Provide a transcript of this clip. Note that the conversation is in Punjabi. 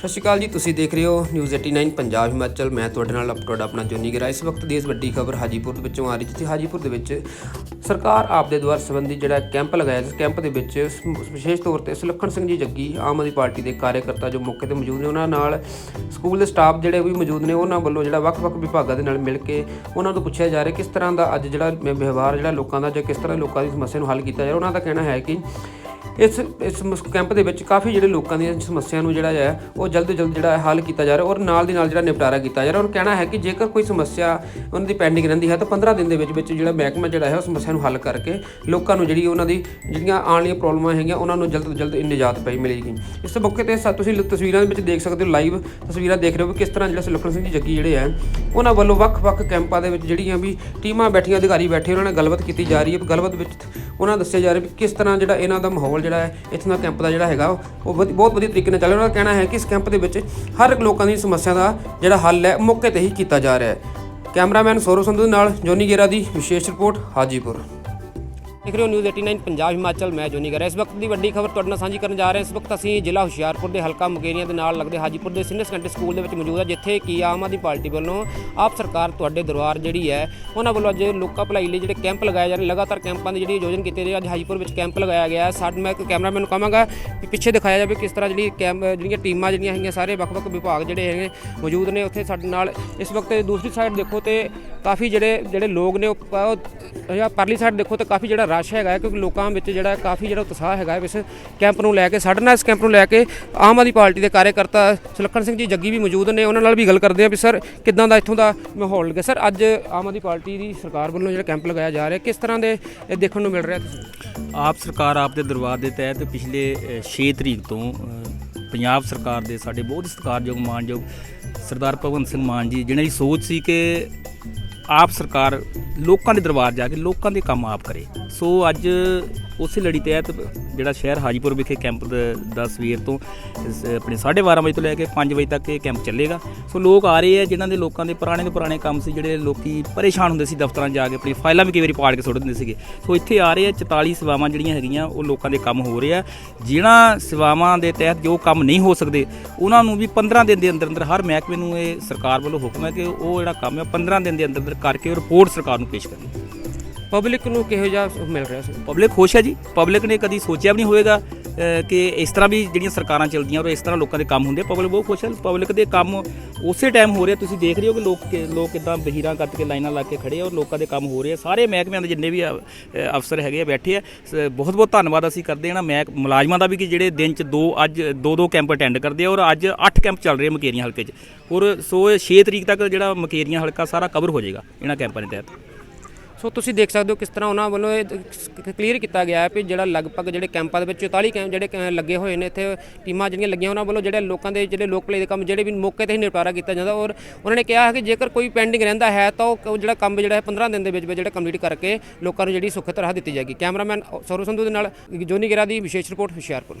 ਸਤਿ ਸ਼੍ਰੀ ਅਕਾਲ ਜੀ, ਤੁਸੀਂ ਦੇਖ ਰਹੇ ਹੋ ਨਿਊਜ਼ 89 ਪੰਜਾਬ ਹਿਮਾਚਲ। ਮੈਂ ਤੁਹਾਡੇ ਨਾਲ ਅਪਡੇਟ ਆਪਣਾ ਜੋਨੀ ਗਿਰਾ। ਇਸ ਵਕਤ ਦੀ ਇਸ ਵੱਡੀ ਖਬਰ ਹਾਜੀਪੁਰ ਦੇ ਵਿੱਚੋਂ ਆ ਰਹੀ, ਜਿੱਥੇ ਹਾਜੀਪੁਰ ਦੇ ਵਿੱਚ ਸਰਕਾਰ ਆਪ ਦੇ ਦੁਆਰ ਸੰਬੰਧੀ ਜਿਹੜਾ ਕੈਂਪ ਲਗਾਇਆ, ਜਿਸ ਕੈਂਪ ਦੇ ਵਿੱਚ ਵਿਸ਼ੇਸ਼ ਤੌਰ ਤੇ ਸੁਲੱਖਣ ਸਿੰਘ ਜੀ ਜੱਗੀ, ਆਮ ਆਦਮੀ ਪਾਰਟੀ ਦੇ ਕਾਰਜਕਰਤਾ ਜੋ ਮੌਕੇ ਤੇ ਮੌਜੂਦ ਨੇ, ਉਹਨਾਂ ਨਾਲ ਸਕੂਲ ਦੇ ਸਟਾਫ ਜਿਹੜੇ ਵੀ ਮੌਜੂਦ ਨੇ, ਉਹਨਾਂ ਵੱਲੋਂ ਜਿਹੜਾ ਵੱਖ-ਵੱਖ ਵਿਭਾਗਾਂ ਦੇ ਨਾਲ ਮਿਲ ਕੇ ਉਹਨਾਂ ਤੋਂ ਪੁੱਛਿਆ ਜਾ ਰਿਹਾ ਕਿਸ ਤਰ੍ਹਾਂ ਦਾ ਅੱਜ ਜਿਹੜਾ ਵਿਵਹਾਰ, ਜਿਹੜਾ ਲੋਕਾਂ ਦਾ ਜਾਂ ਕਿਸ ਤਰ੍ਹਾਂ ਲੋਕਾਂ ਦੀ ਸਮੱਸਿਆ ਨੂੰ ਹੱਲ ਕੀਤਾ ਜਾ ਰਿਹਾ ਉਹਨਾਂ ਦਾ ਕਹਿਣਾ ਹੈ ਕਿ ਇਸ ਇਸ ਮਸ- ਕੈਂਪ ਦੇ ਵਿੱਚ ਕਾਫੀ ਜਿਹੜੇ ਲੋਕਾਂ ਦੀਆਂ ਸਮੱਸਿਆ ਨੂੰ ਜਿਹੜਾ ਹੈ, ਉਹ ਜਲਦ ਤੋਂ ਜਲਦ ਜਿਹੜਾ ਹੱਲ ਕੀਤਾ ਜਾ ਰਿਹਾ ਔਰ ਨਾਲ ਦੀ ਨਾਲ ਜਿਹੜਾ ਨਿਪਟਾਰਾ ਕੀਤਾ ਜਾ ਰਿਹਾ। ਔਰ ਕਹਿਣਾ ਹੈ ਕਿ ਜੇਕਰ ਕੋਈ ਸਮੱਸਿਆ ਉਹਨਾਂ ਦੀ ਪੈਂਡਿੰਗ ਰਹਿੰਦੀ ਹੈ ਤਾਂ 15 ਦਿਨ ਦੇ ਵਿੱਚ ਵਿੱਚ ਜਿਹੜਾ ਮਹਿਕਮਾ ਜਿਹੜਾ ਹੈ, ਉਹ ਸਮੱਸਿਆ ਨੂੰ ਹੱਲ ਕਰਕੇ ਲੋਕਾਂ ਨੂੰ ਜਿਹੜੀ ਉਹਨਾਂ ਦੀ ਜਿਹੜੀਆਂ ਆਉਣ ਵਾਲੀਆਂ ਪ੍ਰੋਬਲਮਾਂ ਹੈਗੀਆਂ, ਉਹਨਾਂ ਨੂੰ ਜਲਦ ਤੋਂ ਜਲਦ ਨਿਜਾਤ ਪਈ ਮਿਲੇਗੀ। ਇਸ ਮੌਕੇ ਤੇ ਸਾ- ਤੁਸੀਂ ਤਸਵੀਰਾਂ ਦੇ ਵਿੱਚ ਦੇਖ ਸਕਦੇ ਹੋ ਲਾਈਵ ਤਸਵੀਰਾਂ ਦੇਖ ਰਹੇ ਹੋ ਵੀ ਕਿਸ ਤਰ੍ਹਾਂ ਜਿਹੜਾ ਸੁਲੱਖਣ ਸਿੰਘ ਜੀ ਜੱਗੀ ਜਿਹੜੇ ਹੈ, ਉਹਨਾਂ ਵੱਲੋਂ ਵੱਖ-ਵੱਖ ਕੈਂਪਾਂ ਦੇ ਵਿੱਚ ਜਿਹੜੀਆਂ ਵੀ ਟੀਮਾਂ ਬੈਠੀਆਂ, ਅਧਿਕਾਰੀ ਬੈਠੇ, ਉਹਨਾਂ ਨਾਲ ਗੱਲਬਾਤ ਕੀਤੀ ਜਾ ਰਹੀ ਹੈ। ਗੱਲਬਾਤ ਵਿੱਚ ਉਹਨਾਂ ਦੱਸਿਆ ਜਾ ਰਿਹਾ ਵੀ ਕਿਸ ਤਰ੍ਹਾਂ ਜਿਹੜਾ ਇਹਨਾਂ ਦਾ ਮਾਹੌਲ ਜਿਹੜਾ ਹੈ, ਇੱਥੋਂ ਦਾ ਕੈਂਪ ਦਾ ਜਿਹੜਾ ਹੈਗਾ ਉਹ ਵਧੀ- ਬਹੁਤ ਵਧੀਆ ਤਰੀਕੇ ਨਾਲ ਚੱਲ ਰਿਹਾ ਉਹਨਾਂ ਦਾ ਕਹਿਣਾ ਹੈ ਕਿ ਇਸ ਕੈਂਪ ਦੇ ਵਿੱਚ ਹਰ ਇੱਕ ਲੋਕਾਂ ਦੀ ਸਮੱਸਿਆ ਦਾ ਜਿਹੜਾ ਹੱਲ ਹੈ ਮੌਕੇ ਤੇ ਹੀ ਕੀਤਾ ਜਾ ਰਿਹਾ ਹੈ। ਕੈਮਰਾਮੈਨ ਸੌਰਵ ਸੰਧੂ ਦੇ ਨਾਲ, ਜੋਨੀ ਗੇਰਾ ਦੀ ਵਿਸ਼ੇਸ਼ ਰਿਪੋਰਟ, ਹਾਜੀਪੁਰ। ਦੇਖ ਰਹੇ ਹੋ ਨਿਊਜ਼ 89 ਪੰਜਾਬ ਹਿਮਾਚਲ ਮੈਂ ਜੋਨੀ ਗੇਰਾ ਇਸ ਵਕਤ ਦੀ ਵੱਡੀ ਖਬਰ ਤੁਹਾਡੇ ਨਾਲ ਸਾਂਝੀ ਕਰਨ ਜਾ ਰਹੇ ਹਾਂ ਇਸ ਵਕਤ ਅਸੀਂ ਜ਼ਿਲ੍ਹਾ ਹੁਸ਼ਿਆਰਪੁਰ ਦੇ ਹਲਕਾ ਮੁਕੇਰੀਆਂ ਦੇ ਨਾਲ ਲੱਗਦੇ ਹਾਜੀਪੁਰ ਦੇ ਸੀਨੀਅਰ ਸੈਕੰਡਰੀ ਸਕੂਲ ਦੇ ਵਿੱਚ ਮੌਜੂਦ ਹਾਂ ਜਿੱਥੇ ਕਿ ਆਮ ਆਦਮੀ ਪਾਰਟੀ ਵੱਲੋਂ ਆਪ ਸਰਕਾਰ ਤੁਹਾਡੇ ਦਰਬਾਰ ਜਿਹੜੀ ਹੈ ਉਹਨਾਂ ਵੱਲੋਂ ਅੱਜ ਲੋਕਾਂ ਭਲਾਈ ਲਈ ਜਿਹੜੇ ਕੈਂਪ ਲਗਾਏ ਜਾ ਰਹੇ ਲਗਾਤਾਰ ਕੈਂਪਾਂ ਦੀ ਜਿਹੜੀ ਆਯੋਜਨ ਕੀਤੇ ਰਹੇ ਅੱਜ ਹਾਜੀਪੁਰ ਵਿੱਚ ਕੈਂਪ ਲਗਾਇਆ ਗਿਆ ਹੈ ਸਾਡੇ ਮੈਂ ਇੱਕ ਕੈਮਰਾਮੈਨ ਨੂੰ ਕਹਾਂਗਾ ਕਿ ਪਿੱਛੇ ਦਿਖਾਇਆ ਜਾਵੇ ਕਿਸ ਤਰ੍ਹਾਂ ਜਿਹੜੀ ਕੈਂਪ ਜਿਹੜੀਆਂ ਟੀਮਾਂ ਜਿਹੜੀਆਂ ਹੈਗੀਆਂ ਸਾਰੇ ਵੱਖ-ਵੱਖ ਵਿਭਾਗ ਜਿਹੜੇ ਹੈਗੇ ਮੌਜੂਦ ਨੇ ਉੱਥੇ ਸਾਡੇ ਨਾਲ ਇਸ ਵਕਤ ਦੂਸਰੀ ਸਾਈਡ ਦੇਖੋ ਤੇ ਕਾਫੀ ਜਿਹੜੇ ਜਿਹੜੇ ਲੋਕ ਨੇ ਉਹ ਪ- ਪਰਲੀ ਸਾਈਡ ਦੇਖੋ ਤੇ ਕਾਫੀ ਜਿਹੜਾ ਰਸ਼ ਹੈਗਾ ਕਿਉਂਕਿ ਲੋਕਾਂ ਵਿੱਚ ਜਿਹੜਾ ਕਾਫੀ ਜਿਹੜਾ ਉਤਸ਼ਾਹ ਹੈਗਾ ਇਸ ਕੈਂਪ ਨੂੰ ਲੈ ਕੇ ਸਾਡੇ ਨਾਲ ਇਸ ਕੈਂਪ ਨੂੰ ਲੈ ਕੇ ਆਮ ਆਦਮੀ ਪਾਰਟੀ ਦੇ ਕਾਰਜਕਰਤਾ ਸੁਲੱਖਣ ਸਿੰਘ ਜੀ ਜੱਗੀ ਵੀ ਮੌਜੂਦ ਨੇ, ਉਹਨਾਂ ਨਾਲ ਵੀ ਗੱਲ ਕਰਦੇ ਆ ਵੀ ਸਰ ਕਿੱਦਾਂ ਦਾ ਇੱਥੋਂ ਦਾ ਮਾਹੌਲ ਲੱਗਿਆ ਸਰ, ਅੱਜ ਆਮ ਆਦਮੀ ਪਾਰਟੀ ਦੀ ਸਰਕਾਰ ਵੱਲੋਂ ਜਿਹੜਾ ਕੈਂਪ ਲਗਾਇਆ ਜਾ ਰਿਹਾ, ਕਿਸ ਤਰ੍ਹਾਂ ਦੇ ਇਹ ਦੇਖਣ ਨੂੰ ਮਿਲ ਰਿਹਾ ਤੁਸੀਂ? ਆਪ ਸਰਕਾਰ ਆਪ ਦੇ ਦਰਬਾਰ ਦੇ ਤਹਿਤ ਪਿਛਲੇ 6 ਤਰੀਕ ਤੋਂ ਪੰਜਾਬ ਸਰਕਾਰ ਦੇ ਸਾਡੇ ਬਹੁਤ ਸਤਿਕਾਰਯੋਗ, ਮਾਨਯੋਗ ਸਰਦਾਰ ਭਗਵੰਤ ਸਿੰਘ ਮਾਨ ਜੀ ਜਿਹਨਾਂ ਦੀ ਸੋਚ ਸੀ ਕਿ ਆਪ ਸਰਕਾਰ ਲੋਕਾਂ ਦੇ ਦਰਬਾਰ ਜਾ ਕੇ ਲੋਕਾਂ ਦੇ ਕੰਮ ਆਪ ਕਰੇ। ਸੋ ਅੱਜ ਉਸੇ ਲੜੀ ਤਹਿਤ ਜਿਹੜਾ ਸ਼ਹਿਰ ਹਾਜੀਪੁਰ ਵਿਖੇ ਕੈਂਪ ਦਾ ਸਵੇਰ ਤੋਂ, ਇਸ, ਆਪਣੇ 12:30 ਵਜੇ ਤੋਂ ਲੈ ਕੇ 5 ਵਜੇ ਤੱਕ ਇਹ ਕੈਂਪ ਚੱਲੇਗਾ। ਸੋ ਲੋਕ ਆ ਰਹੇ ਆ, ਜਿਨ੍ਹਾਂ ਦੇ ਲੋਕਾਂ ਦੇ ਪੁਰਾਣੇ ਦੇ ਪੁਰਾਣੇ ਕੰਮ ਸੀ, ਜਿਹੜੇ ਲੋਕੀ ਪਰੇਸ਼ਾਨ ਹੁੰਦੇ ਸੀ ਦਫ਼ਤਰਾਂ ਜਾ ਕੇ, ਆਪਣੀ ਫਾਈਲਾਂ ਵੀ ਕਈ ਵਾਰੀ ਪਾੜ ਕੇ ਸੁੱਟ ਦਿੰਦੇ ਸੀਗੇ। ਸੋ ਇੱਥੇ ਆ ਰਹੇ ਆ 44 ਸੇਵਾਵਾਂ ਜਿਹੜੀਆਂ ਹੈਗੀਆਂ, ਉਹ ਲੋਕਾਂ ਦੇ ਕੰਮ ਹੋ ਰਹੇ ਆ। ਜਿਹਨਾਂ ਸੇਵਾਵਾਂ ਦੇ ਤਹਿਤ ਜੋ ਕੰਮ ਨਹੀਂ ਹੋ ਸਕਦੇ, ਉਹਨਾਂ ਨੂੰ ਵੀ 15 ਦਿਨ ਦੇ ਅੰਦਰ ਅੰਦਰ ਹਰ ਮਹਿਕਮੇ ਨੂੰ ਇਹ ਸਰਕਾਰ ਵੱਲੋਂ ਹੁਕਮ ਹੈ ਕਿ ਉਹ ਜਿਹੜਾ ਕੰਮ ਹੈ 15 ਦਿਨ ਦੇ ਅੰਦਰ ਅੰਦਰ ਕਰਕੇ ਰਿਪੋਰਟ ਸਰਕਾਰ ਨੂੰ ਪੇਸ਼ ਕਰਨੀ। ਪਬਲਿਕ ਨੂੰ ਕਿਹੋ ਜਿਹਾ ਮਿਲ ਰਿਹਾ ਸੀ? ਪਬਲਿਕ ਖੁਸ਼ ਹੈ ਜੀ। ਪਬਲਿਕ ਨੇ ਕਦੀ ਸੋਚਿਆ ਵੀ ਨਹੀਂ ਹੋਵੇਗਾ ਕਿ ਇਸ ਤਰ੍ਹਾਂ ਵੀ ਜਿਹੜੀਆਂ ਸਰਕਾਰਾਂ ਚੱਲਦੀਆਂ ਔਰ ਇਸ ਤਰ੍ਹਾਂ ਲੋਕਾਂ ਦੇ ਕੰਮ ਹੁੰਦੇ ਪਬਲਿਕ ਬਹੁਤ ਖੁਸ਼ ਹੈ। ਪਬਲਿਕ ਦੇ ਕੰਮ ਉਸੇ ਟਾਈਮ ਹੋ ਰਿਹਾ। ਤੁਸੀਂ ਦੇਖ ਰਹੇ ਹੋ ਕਿ ਲੋਕ ਕਿ- ਲੋਕ ਕਿਦਾਂ ਬਹੀਰਾਂ ਕੱਟ ਕੇ ਲਾਈਨਾਂ ਲਾ ਕੇ ਖੜੇ ਔਰ ਲੋਕਾਂ ਦੇ ਕੰਮ ਹੋ ਰਹੇ ਆ। ਸਾਰੇ ਮਹਿਕਮਿਆਂ ਦੇ ਜਿੰਨੇ ਵੀ ਅਫਸਰ ਹੈਗੇ ਆ, ਬੈਠੇ ਆ ਬਹੁਤ ਬਹੁਤ ਧੰਨਵਾਦ ਅਸੀਂ ਕਰਦੇ ਹਾਂ ਨਾ ਮਹਿਕ, ਮੁਲਾਜ਼ਮਾਂ ਦਾ ਵੀ ਕਿ ਜਿਹੜੇ ਦਿਨ ਚ ਦੋ ਅੱਜ, ਦੋ ਦੋ ਕੈਂਪ ਅਟੈਂਡ ਕਰਦੇ ਆ ਔਰ ਅੱਜ 8 ਕੈਂਪ ਚੱਲ ਰਹੇ ਮਕੇਰੀਆਂ ਹਲਕੇ 'ਚ। ਔਰ ਸੋ 6 ਤਰੀਕ ਤੱਕ ਜਿਹੜਾ ਮਕੇਰੀਆਂ ਹਲਕਾ ਸਾਰਾ ਕਵਰ ਹੋ ਜਾਏਗਾ ਇਹਨਾਂ ਕੈਂਪਾਂ ਦੇ ਤਹਿਤ। ਸੋ ਤੁਸੀਂ ਦੇਖ ਸਕਦੇ ਹੋ ਕਿਸ ਤਰ੍ਹਾਂ ਉਹਨਾਂ ਵੱਲੋਂ ਇਹ ਕਲੀਅਰ ਕੀਤਾ ਗਿਆ ਹੈ ਕਿ ਜਿਹੜਾ ਲਗਭਗ ਜਿਹੜੇ ਕੈਂਪਾਂ ਦੇ ਵਿੱਚ 44 ਕੈਂਪ ਜਿਹੜੇ ਕ- ਲੱਗੇ ਹੋਏ ਨੇ, ਇੱਥੇ ਟੀਮਾਂ ਜਿਹੜੀਆਂ ਲੱਗੀਆਂ ਉਹਨਾਂ ਵੱਲੋਂ ਜਿਹੜੇ ਲੋਕਾਂ ਦੇ ਜਿਹੜੇ ਲੋਕ ਭਲੇ ਦੇ ਕੰਮ ਜਿਹੜੇ ਵੀ ਮੌਕੇ ਤੇ ਹੀ ਨਿਪਟਾਰਾ ਕੀਤਾ ਜਾਂਦਾ ਔਰ ਉਹਨਾਂ ਨੇ ਕਿਹਾ ਹੈ ਕਿ ਜੇਕਰ ਕੋਈ ਪੈਂਡਿੰਗ ਰਹਿੰਦਾ ਹੈ ਤਾਂ ਉਹ ਜਿਹੜਾ ਕੰਮ ਜਿਹੜਾ ਹੈ 15 ਦਿਨ ਦੇ ਵਿੱਚ ਜਿਹੜਾ ਕੰਪਲੀਟ ਕਰਕੇ ਲੋਕਾਂ ਨੂੰ ਜਿਹੜੀ ਸੁੱਖ ਰਾਹ ਦਿੱਤੀ ਜਾਏਗੀ। ਕੈਮਰਾਮੈਨ ਸੌਰਵ ਸੰਧੂ ਦੇ ਨਾਲ ਜੋਨੀ ਗਿਰਾ ਦੀ ਵਿਸ਼ੇਸ਼ ਰਿਪੋਰਟ ਹੁਸ਼ਿਆਰਪੁਰ।